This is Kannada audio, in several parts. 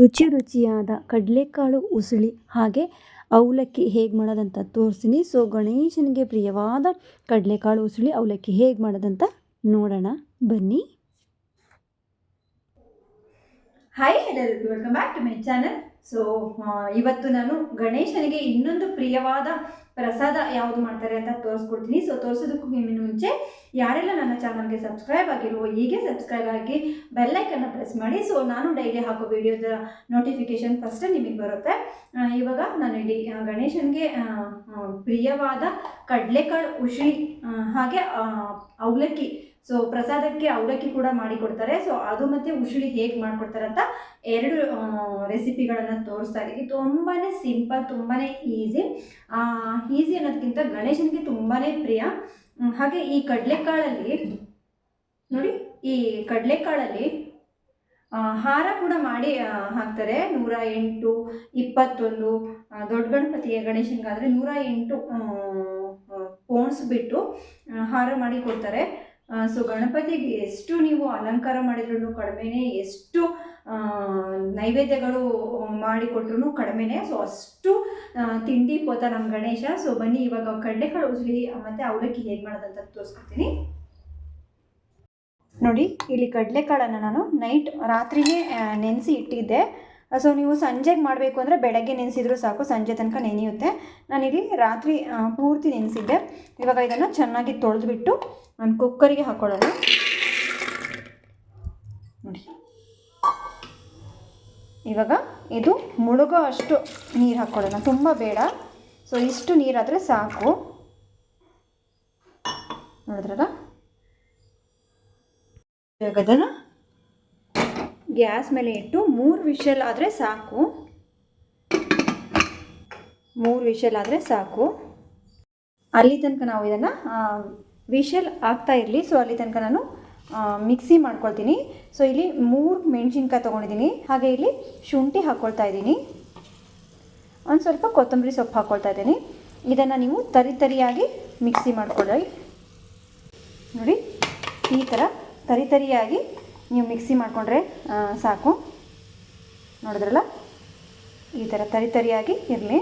ರುಚಿ ರುಚಿಯಾದ ಕಡಲೆಕಾಳು ಉಸುಳಿ ಹಾಗೆ ಅವಲಕ್ಕಿ ಹೇಗೆ ಮಾಡೋದಂತ ತೋರಿಸ್ತೀನಿ ಸೊ ಗಣೇಶನಿಗೆ ಪ್ರಿಯವಾದ ಕಡಲೆಕಾಳು ಉಸುಳಿ ಅವಲಕ್ಕಿ ಹೇಗೆ ಮಾಡೋದಂತ ನೋಡೋಣ. ಬನ್ನಿ. ಹಾಯ್ ಎಲ್ಲರಿಗೂ welcome back to my channel so ಇವತ್ತು ನಾನು ಗಣೇಶನಿಗೆ ಇನ್ನೊಂದು ಪ್ರಿಯವಾದ ಪ್ರಸಾದ ಯಾವುದು ಮಾಡ್ತಾರೆ ಅಂತ ತೋರಿಸ್ಕೊಡ್ತೀನಿ. ಸೊ ತೋರಿಸೋದಕ್ಕೂ ಮುಂಚೆ ಯಾರೆಲ್ಲ ನನ್ನ ಚಾನಲ್ಗೆ ಸಬ್ಸ್ಕ್ರೈಬ್ ಆಗಿರುವ ಹೀಗೆ ಸಬ್ಸ್ಕ್ರೈಬ್ ಆಗಿ ಬೆಲ್ಲೈಕನ್ನು ಪ್ರೆಸ್ ಮಾಡಿ. ಸೊ ನಾನು ಡೈಲಿ ಹಾಕೋ ವಿಡಿಯೋದ ನೋಟಿಫಿಕೇಶನ್ ಫಸ್ಟ್ ನಿಮಗೆ ಬರುತ್ತೆ. ಇವಾಗ ನಾನು ಆ, ಗಣೇಶನಿಗೆ ಪ್ರಿಯವಾದ ಕಡಲೆಕಾಳು ಉಸಿಳಿ ಹಾಗೆ ಅವಲಕ್ಕಿ ಸೊ ಪ್ರಸಾದಕ್ಕೆ ಅವಲಕ್ಕಿ ಕೂಡ ಮಾಡಿ ಕೊಡ್ತಾರೆ ಸೊ ಅದು ಮತ್ತೆ ಉಸುಳಿ ಹೇಗೆ ಮಾಡಿಕೊಡ್ತಾರೆ ಅಂತ ಎರಡು ರೆಸಿಪಿಗಳನ್ನು ತೋರಿಸ್ತಾ ಇದ್ದೀವಿ ತುಂಬಾ ಸಿಂಪಲ್ ತುಂಬಾ ಈಸಿ ಈಸಿ ಅನ್ನೋದಕ್ಕಿಂತ ಗಣೇಶನಿಗೆ ತುಂಬಾ ಪ್ರಿಯ. ಹಾಗೆ ಈ ಕಡಲೆಕಾಳಲ್ಲಿ, ನೋಡಿ, ಈ ಕಡಲೆಕಾಳಲ್ಲಿ ಹಾರ ಕೂಡ ಮಾಡಿ ಹಾಕ್ತಾರೆ. ನೂರ ಎಂಟು, ಇಪ್ಪತ್ತೊಂದು ದೊಡ್ಡ ಗಣಪತಿಯ ಗಣೇಶನಿಗಾದರೆ ನೂರ ಎಂಟು ಪೋಣಿಸ್ಬಿಟ್ಟು ಹಾರ ಮಾಡಿ ಕೊಡ್ತಾರೆ. ಸೊ ಗಣಪತಿಗೆ ಎಷ್ಟು ನೀವು ಅಲಂಕಾರ ಮಾಡಿದ್ರು ಕಡಿಮೆನೇ, ಎಷ್ಟು ನೈವೇದ್ಯಗಳು ಮಾಡಿಕೊಟ್ರು ಕಡಿಮೆನೇ. ಸೊ ಅಷ್ಟು ತಿಂಡಿ ಪೋತ ನಮ್ಮ ಗಣೇಶ. ಸೊ ಬನ್ನಿ ಇವಾಗ ಕಡಲೆಕಾಳು ಉಜ್ಲಿ ಮತ್ತು ಅವಲಕ್ಕಿ ಹೇಗೆ ಮಾಡೋದಂತ ತೋರಿಸ್ಕೊತೀನಿ ನೋಡಿ, ಇಲ್ಲಿ ಕಡಲೆಕಾಳನ್ನು ನಾನು ನೈಟ್ ರಾತ್ರಿಯೇ ನೆನೆಸಿ ಇಟ್ಟಿದ್ದೆ. ಸೊ ನೀವು ಸಂಜೆಗೆ ಮಾಡಬೇಕು ಅಂದರೆ ಬೆಳಗ್ಗೆ ನೆನೆಸಿದ್ರು ಸಾಕು, ಸಂಜೆ ತನಕ ನೆನೆಯುತ್ತೆ. ನಾನಿಲ್ಲಿ ರಾತ್ರಿ ಪೂರ್ತಿ ನೆನೆಸಿದ್ದೆ. ಇವಾಗ ಇದನ್ನು ಚೆನ್ನಾಗಿ ತೊಳೆದುಬಿಟ್ಟು ನಾನು ಕುಕ್ಕರಿಗೆ ಹಾಕ್ಕೊಳ್ಳೋಣ ನೋಡಿ. ಇವಾಗ ಇದು ಮುಳುಗೋ ಅಷ್ಟು ನೀರು ಹಾಕ್ಕೊಳ್ಳೋಣ ತುಂಬ ಬೇಡ. ಸೊ ಇಷ್ಟು ನೀರಾದರೆ ಸಾಕು. ನೋಡಿದ್ರಲ್ಲ? ಇವಾಗ ಅದನ್ನು ಗ್ಯಾಸ್ ಮೇಲೆ ಇಟ್ಟು ಮೂರು ವಿಷಲ್ ಆದರೆ ಸಾಕು. ಮೂರು ವಿಷಲ್ ಆದರೆ ಸಾಕು. ಅಲ್ಲಿ ತನಕ ನಾವು ಇದನ್ನು ವಿಷಲ್ ಆಗ್ತಾ ಇರಲಿ. ಸೊ ಅಲ್ಲಿ ತನಕ ನಾನು ಮಿಕ್ಸಿ ಮಾಡ್ಕೊಳ್ತೀನಿ. ಸೊ ಇಲ್ಲಿ ಮೂರು ಮೆಣಸಿನ್ಕಾಯಿ ತೊಗೊಂಡಿದ್ದೀನಿ. ಹಾಗೆ ಇಲ್ಲಿ ಶುಂಠಿ ಹಾಕ್ಕೊಳ್ತಾ ಇದ್ದೀನಿ. ಒಂದು ಸ್ವಲ್ಪ ಕೊತ್ತಂಬರಿ ಸೊಪ್ಪು ಹಾಕ್ಕೊಳ್ತಾ ಇದ್ದೀನಿ. ಇದನ್ನು ನೀವು ತರಿ ತರಿಯಾಗಿ ಮಿಕ್ಸಿ ಮಾಡ್ಕೊಳ್ಳಿ. ನೋಡಿ, ಈ ಥರ ತರಿ ತರಿಯಾಗಿ ನೀವು ಮಿಕ್ಸಿ ಮಾಡಿಕೊಂಡ್ರೆ ಸಾಕು. ನೋಡಿದ್ರಲ್ಲ? ಈ ಥರ ತರಿ ತರಿಯಾಗಿ ಇರಲಿ.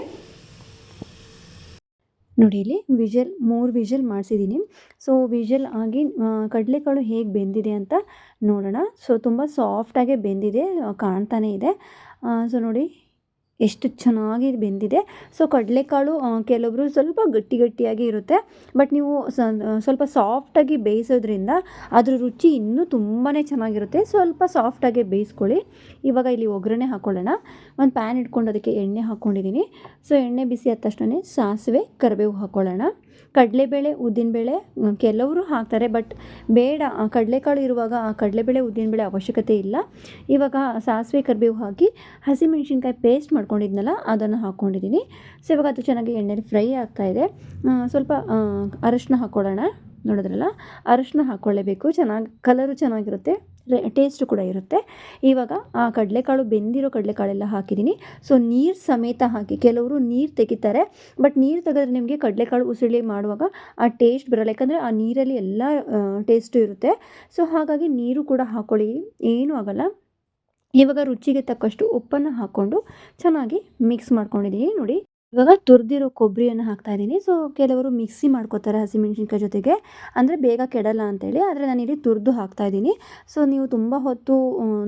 ನೋಡಿ ಇಲ್ಲಿ ವಿಜಲ್, ಮೂರು ವಿಜಲ್ ಮಾಡಿಸಿದ್ದೀನಿ. ಸೊ ವಿಜಲ್ ಆಗಿ ಕಡಲೆಕಾಳು ಹೇಗೆ ಬೆಂದಿದೆ ಅಂತ ನೋಡೋಣ. ಸೊ ತುಂಬ ಸಾಫ್ಟಾಗೆ ಬೆಂದಿದೆ, ಕಾಣ್ತಾನೇ ಇದೆ. ಸೊ ನೋಡಿ ಎಷ್ಟು ಚೆನ್ನಾಗಿ ಬೆಂದಿದೆ. ಸೊ ಕಡಲೆಕಾಳು ಕೆಲವೊಬ್ಬರು ಸ್ವಲ್ಪ ಗಟ್ಟಿ ಗಟ್ಟಿಯಾಗಿ ಇರುತ್ತೆ. ಬಟ್ ನೀವು ಸ್ವಲ್ಪ ಸಾಫ್ಟಾಗಿ ಬೇಯಿಸೋದ್ರಿಂದ ಅದ್ರ ರುಚಿ ಇನ್ನೂ ತುಂಬಾ ಚೆನ್ನಾಗಿರುತ್ತೆ. ಸ್ವಲ್ಪ ಸಾಫ್ಟಾಗಿ ಬೇಯಿಸ್ಕೊಳ್ಳಿ. ಇವಾಗ ಇಲ್ಲಿ ಒಗ್ಗರಣೆ ಹಾಕ್ಕೊಳ್ಳೋಣ ಒಂದು ಪ್ಯಾನ್ ಇಟ್ಕೊಂಡು ಅದಕ್ಕೆ ಎಣ್ಣೆ ಹಾಕ್ಕೊಂಡಿದ್ದೀನಿ ಸೊ ಎಣ್ಣೆ ಬಿಸಿ ಆದ ತಕ್ಷಣ ಸಾಸಿವೆ, ಕರಿಬೇವು ಹಾಕ್ಕೊಳ್ಳೋಣ ಕಡಲೆಬೇಳೆ, ಉದ್ದಿನಬೇಳೆ ಬೇಳೆ ಕೆಲವರು ಹಾಕ್ತಾರೆ, ಬಟ್ ಬೇಡ. ಕಡಲೆಕಾಳು ಇರುವಾಗ ಆ ಕಡಲೆಬೇಳೆ, ಉದ್ದಿನಬೇಳೆ ಅವಶ್ಯಕತೆ ಇಲ್ಲ. ಇವಾಗ ಸಾಸಿವೆ ಕರಿಬೇವು ಹಾಕಿ ಹಸಿಮೆಣ್ಸಿನ್ಕಾಯಿ ಪೇಸ್ಟ್ ಮಾಡ್ಕೊಂಡಿದ್ನಲ್ಲ, ಅದನ್ನು ಹಾಕ್ಕೊಂಡಿದ್ದೀನಿ. ಸೊ, ಇವಾಗ ಅದು ಚೆನ್ನಾಗಿ ಎಣ್ಣೆಲಿ ಫ್ರೈ ಆಗ್ತಾಯಿದೆ ಸ್ವಲ್ಪ ಅರಶಿನ ಹಾಕ್ಕೊಳ್ಳೋಣ. ನೋಡಿದ್ರಲ್ಲ? ಅರಶಿನ ಹಾಕ್ಕೊಳ್ಳೇಬೇಕು. ಚೆನ್ನಾಗಿ ಕಲರು ಚೆನ್ನಾಗಿರುತ್ತೆ. ಟೇಸ್ಟು ಕೂಡ ಇರುತ್ತೆ. ಇವಾಗ ಆ ಕಡಲೆಕಾಳು, ಬೆಂದಿರೋ ಕಡಲೆಕಾಳೆಲ್ಲ ಹಾಕಿದ್ದೀನಿ. ಸೊ ನೀರು ಸಮೇತ ಹಾಕಿ, ಕೆಲವರು ನೀರು ತೆಗಿತಾರೆ. ಬಟ್ ನೀರು ತೆಗೆದ್ರೆ ನಿಮಗೆ ಕಡಲೆಕಾಳು ಉಸಿಳಿ ಮಾಡುವಾಗ ಆ ಟೇಸ್ಟ್ ಬರಲ್ಲ. ಯಾಕಂದರೆ ಆ ನೀರಲ್ಲಿ ಎಲ್ಲ ಟೇಸ್ಟು ಇರುತ್ತೆ. ಸೊ ಹಾಗಾಗಿ ನೀರು ಕೂಡ ಹಾಕ್ಕೊಳ್ಳಿ ಏನೂ ಆಗಲ್ಲ. ಇವಾಗ ರುಚಿಗೆ ತಕ್ಕಷ್ಟು ಉಪ್ಪನ್ನು ಹಾಕ್ಕೊಂಡು ಚೆನ್ನಾಗಿ ಮಿಕ್ಸ್ ಮಾಡ್ಕೊಂಡಿದ್ದೀನಿ. ನೋಡಿ ಇವಾಗ ತುರಿದಿರೋ ಕೊಬ್ಬರಿಯನ್ನು ಹಾಕ್ತಾ ಇದ್ದೀನಿ. ಸೊ ಕೆಲವರು ಮಿಕ್ಸಿ ಮಾಡ್ಕೋತಾರೆ ಹಸಿಮೆಣ್ಸಿನ್ಕಾಯಿ ಜೊತೆಗೆ. ಅಂದರೆ ಬೇಗ ಕೆಡಲ್ಲ ಅಂತೇಳಿ, ಆದರೆ ನಾನಿಲ್ಲಿ ತುರಿದು ಹಾಕ್ತಾ ಇದ್ದೀನಿ. ಸೊ ನೀವು ತುಂಬ ಹೊತ್ತು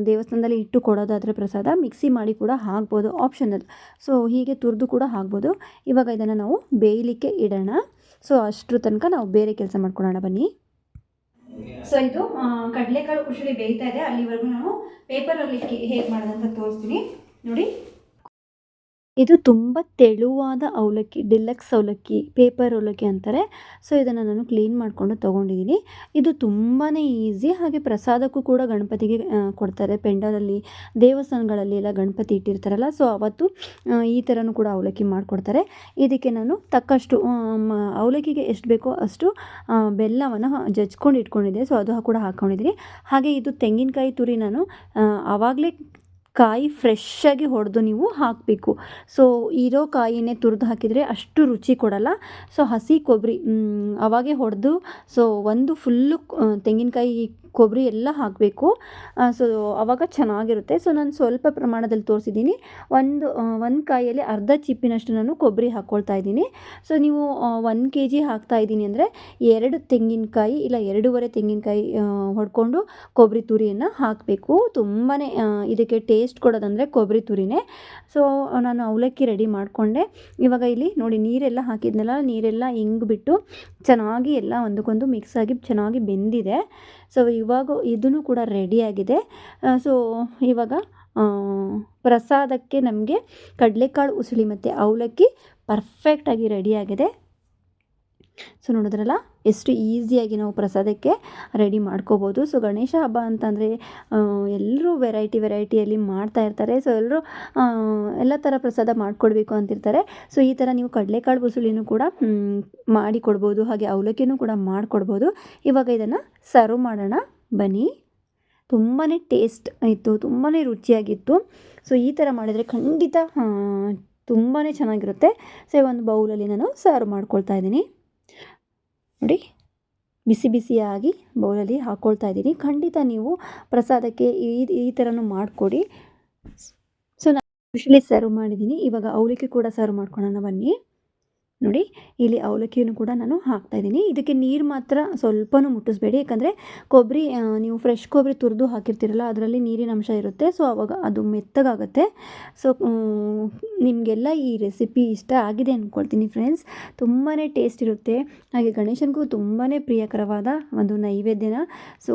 ದೇವಸ್ಥಾನದಲ್ಲಿ ಇಟ್ಟು ಕೊಡೋದಾದರೆ ಪ್ರಸಾದ ಮಿಕ್ಸಿ ಮಾಡಿ ಕೂಡ ಹಾಕ್ಬೋದು ಆಪ್ಷನಲ್ ಸೊ ಹೀಗೆ ತುರಿದು ಕೂಡ ಹಾಕ್ಬೋದು. ಇವಾಗ ಇದನ್ನು ನಾವು ಬೇಯಲಿಕ್ಕೆ ಇಡೋಣ. ಸೊ ಅಷ್ಟರ ತನಕ ನಾವು ಬೇರೆ ಕೆಲಸ ಮಾಡ್ಕೊಳ್ಳೋಣ ಬನ್ನಿ. ಸೊ ಇದು ಕಡಲೆಕಾಳು ಕುಶಲಿ ಬೇಯ್ತಾ ಇದೆ. ಅಲ್ಲಿವರೆಗೂ ನಾನು ಪೇಪರಲ್ಲಿ ಹೇಗೆ ಮಾಡೋದಂತ ತೋರಿಸ್ತೀನಿ. ನೋಡಿ. ಇದು ತುಂಬ ತೆಳುವಾದ ಅವಲಕ್ಕಿ ಡಿಲಕ್ಸ್ ಅವಲಕ್ಕಿ ಪೇಪರ್ ಅವಲಕ್ಕಿ ಅಂತಾರೆ. ಸೊ ಇದನ್ನು ನಾನು ಕ್ಲೀನ್ ಮಾಡಿಕೊಂಡು ತೊಗೊಂಡಿದ್ದೀನಿ ಇದು ತುಂಬಾ ಈಸಿ ಹಾಗೆ ಪ್ರಸಾದಕ್ಕೂ ಕೂಡ ಗಣಪತಿಗೆ ಕೊಡ್ತಾರೆ. ಪೆಂಡಲಲ್ಲಿ, ದೇವಸ್ಥಾನಗಳಲ್ಲಿ ಎಲ್ಲ ಗಣಪತಿ ಇಟ್ಟಿರ್ತಾರಲ್ಲ ಸೊ ಅವತ್ತು ಈ ಥರನೂ ಕೂಡ ಅವಲಕ್ಕಿ ಮಾಡಿಕೊಡ್ತಾರೆ. ಇದಕ್ಕೆ ನಾನು ತಕ್ಕಷ್ಟು ಅವಲಕ್ಕಿಗೆ ಎಷ್ಟು ಬೇಕೋ ಅಷ್ಟು ಬೆಲ್ಲವನ್ನು ಜಜ್ಕೊಂಡು ಇಟ್ಕೊಂಡಿದ್ದೆ. ಸೊ ಅದು ಕೂಡ ಹಾಕ್ಕೊಂಡಿದ್ದೀನಿ ಹಾಗೆ ಇದು ತೆಂಗಿನಕಾಯಿ ತುರಿ ನಾನು ಆವಾಗಲೇ ಕಾಯಿ ಫ್ರೆಶ್ಶಾಗಿ ಹೊಡೆದು ನೀವು ಹಾಕಬೇಕು. ಸೊ ಇರೋ ಕಾಯಿನೇ ತುರಿದು ಹಾಕಿದರೆ ಅಷ್ಟು ರುಚಿ ಕೊಡಲ್ಲ. ಸೊ ಹಸಿ ಕೊಬ್ಬರಿ ಅವಾಗೆ ಹೊಡೆದು ಸೊ ಒಂದು ಫುಲ್ಲು ತೆಂಗಿನಕಾಯಿ ಕೊಬ್ಬರಿ ಎಲ್ಲ ಹಾಕಬೇಕು. ಸೊ ಅವಾಗ ಚೆನ್ನಾಗಿರುತ್ತೆ. ಸೊ ನಾನು ಸ್ವಲ್ಪ ಪ್ರಮಾಣದಲ್ಲಿ ತೋರಿಸಿದ್ದೀನಿ. ಒಂದು ಒಂದು ಕಾಯಲ್ಲಿ ಅರ್ಧ ಚಿಪ್ಪಿನಷ್ಟು ನಾನು ಕೊಬ್ಬರಿ ಹಾಕ್ಕೊಳ್ತಾ ಇದ್ದೀನಿ. ಸೊ ನೀವು ಒಂದು ಕೆ ಜಿ ಹಾಕ್ತಾ ಇದ್ದೀನಿ ಅಂದರೆ ಎರಡು ತೆಂಗಿನಕಾಯಿ ಇಲ್ಲ ಎರಡೂವರೆ ತೆಂಗಿನಕಾಯಿ ಹೊಡ್ಕೊಂಡು ಕೊಬ್ಬರಿ ತುರಿಯನ್ನು ಹಾಕಬೇಕು. ತುಂಬಾ ಇದಕ್ಕೆ ಟೇಸ್ಟ್ ಕೊಡೋದಂದರೆ ಕೊಬ್ಬರಿ ತುರಿನೇ. ಸೊ ನಾನು ಅವಲಕ್ಕಿ ರೆಡಿ ಮಾಡಿಕೊಂಡೆ. ಇವಾಗ ಇಲ್ಲಿ ನೋಡಿ ನೀರೆಲ್ಲ ಹಾಕಿದ್ನಲ್ಲ, ನೀರೆಲ್ಲ ಹಿಂಗ್ಬಿಟ್ಟು ಚೆನ್ನಾಗಿ ಎಲ್ಲ ಒಂದಕ್ಕೊಂದು ಮಿಕ್ಸ್ ಆಗಿ ಚೆನ್ನಾಗಿ ಬೆಂದಿದೆ. ಸೊ ಇವಾಗ ಇದೂ ಕೂಡ ರೆಡಿಯಾಗಿದೆ ಸೊ ಇವಾಗ ಪ್ರಸಾದಕ್ಕೆ ನಮಗೆ ಕಡಲೆಕಾಳು ಉಸುಳಿ ಮತ್ತು ಅವಲಕ್ಕಿ ಪರ್ಫೆಕ್ಟಾಗಿ ರೆಡಿಯಾಗಿದೆ ಸೊ ನೋಡಿದ್ರಲ್ಲ, ಎಷ್ಟು ಈಸಿಯಾಗಿ ನಾವು ಪ್ರಸಾದಕ್ಕೆ ರೆಡಿ ಮಾಡ್ಕೋಬೋದು. ಸೊ ಗಣೇಶ ಹಬ್ಬ ಅಂತಂದರೆ ಎಲ್ಲರೂ ವೆರೈಟಿ ವೆರೈಟಿಯಲ್ಲಿ ಮಾಡ್ತಾ ಇರ್ತಾರೆ. ಸೊ ಎಲ್ಲರೂ ಎಲ್ಲ ಥರ ಪ್ರಸಾದ ಮಾಡಿಕೊಡ್ಬೇಕು ಅಂತಿರ್ತಾರೆ. ಸೊ ಈ ಥರ ನೀವು ಕಡಲೆಕಾಳು ಬುಸುಳಿನೂ ಕೂಡ ಮಾಡಿ ಕೊಡ್ಬೋದು. ಹಾಗೆ ಅವಲಕ್ಕಿನೂ ಕೂಡ ಮಾಡಿಕೊಡ್ಬೋದು. ಇವಾಗ ಇದನ್ನು ಸರ್ವ್ ಮಾಡೋಣ. ಬನ್ನಿ. ತುಂಬಾ ಟೇಸ್ಟ್ ಇತ್ತು ತುಂಬಾ ರುಚಿಯಾಗಿತ್ತು. ಸೊ ಈ ಥರ ಮಾಡಿದರೆ ಖಂಡಿತ ತುಂಬಾ ಚೆನ್ನಾಗಿರುತ್ತೆ. ಸೊ ಒಂದು ಬೌಲಲ್ಲಿ ನಾನು ಸರ್ವ್ ಮಾಡ್ಕೊಳ್ತಾ ಇದ್ದೀನಿ. ನೋಡಿ, ಬಿಸಿ ಬಿಸಿಯಾಗಿ ಬೌಲಲ್ಲಿ ಹಾಕ್ಕೊಳ್ತಾ ಇದ್ದೀನಿ. ಖಂಡಿತ ನೀವು ಪ್ರಸಾದಕ್ಕೆ ಈ ಈ ಥರನೂ ಮಾಡಿಕೊಡಿ. ಸೊ ನಾನು ಸ್ಪೆಷಲಿ ಸರ್ವ್ ಮಾಡಿದ್ದೀನಿ. ಇವಾಗ ಅವಲಕ್ಕಿ ಕೂಡ ಸರ್ವ್ ಮಾಡ್ಕೊಳ್ಳೋಣ ಬನ್ನಿ. ನೋಡಿ, ಇಲ್ಲಿ ಅವಲಕ್ಕಿಯನ್ನು ಕೂಡ ನಾನು ಹಾಕ್ತಾ ಇದ್ದೀನಿ. ಇದಕ್ಕೆ ನೀರು ಮಾತ್ರ ಸ್ವಲ್ಪನೂ ಮುಟ್ಟಿಸ್ಬೇಡಿ. ಯಾಕಂದರೆ ಕೊಬ್ಬರಿ ನೀವು ಫ್ರೆಶ್ ಕೊಬ್ಬರಿ ತುರಿದು ಹಾಕಿರ್ತೀರಲ್ಲ, ಅದರಲ್ಲಿ ನೀರಿನ ಅಂಶ ಇರುತ್ತೆ. ಸೊ ಅವಾಗ ಅದು ಮೆತ್ತಗಾಗುತ್ತೆ. ಸೊ ನಿಮಗೆಲ್ಲ ಈ ರೆಸಿಪಿ ಇಷ್ಟ ಆಗಿದೆ ಅಂದ್ಕೊಳ್ತೀನಿ ಫ್ರೆಂಡ್ಸ್ ತುಂಬಾ ಟೇಸ್ಟ್ ಇರುತ್ತೆ. ಹಾಗೆ ಗಣೇಶನಿಗೂ ತುಂಬಾ ಪ್ರಿಯಕರವಾದ ಒಂದು ನೈವೇದ್ಯನ. ಸೊ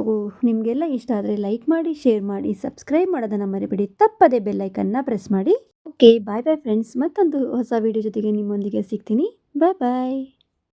ನಿಮಗೆಲ್ಲ ಇಷ್ಟ ಆದರೆ ಲೈಕ್ ಮಾಡಿ ಶೇರ್ ಮಾಡಿ ಸಬ್ಸ್ಕ್ರೈಬ್ ಮಾಡೋದನ್ನು ಮರಿಬೇಡಿ. ತಪ್ಪದೇ ಬೆಲ್ಲೈಕನ್ನ ಪ್ರೆಸ್ ಮಾಡಿ. ಓಕೆ ಬಾಯ್ ಬಾಯ್ ಫ್ರೆಂಡ್ಸ್ ಮತ್ತೊಂದು ಹೊಸ ವಿಡಿಯೋ ಜೊತೆಗೆ ನಿಮ್ಮೊಂದಿಗೆ ಸಿಗ್ತೀನಿ. ಬಾಯ್ ಬಾಯ್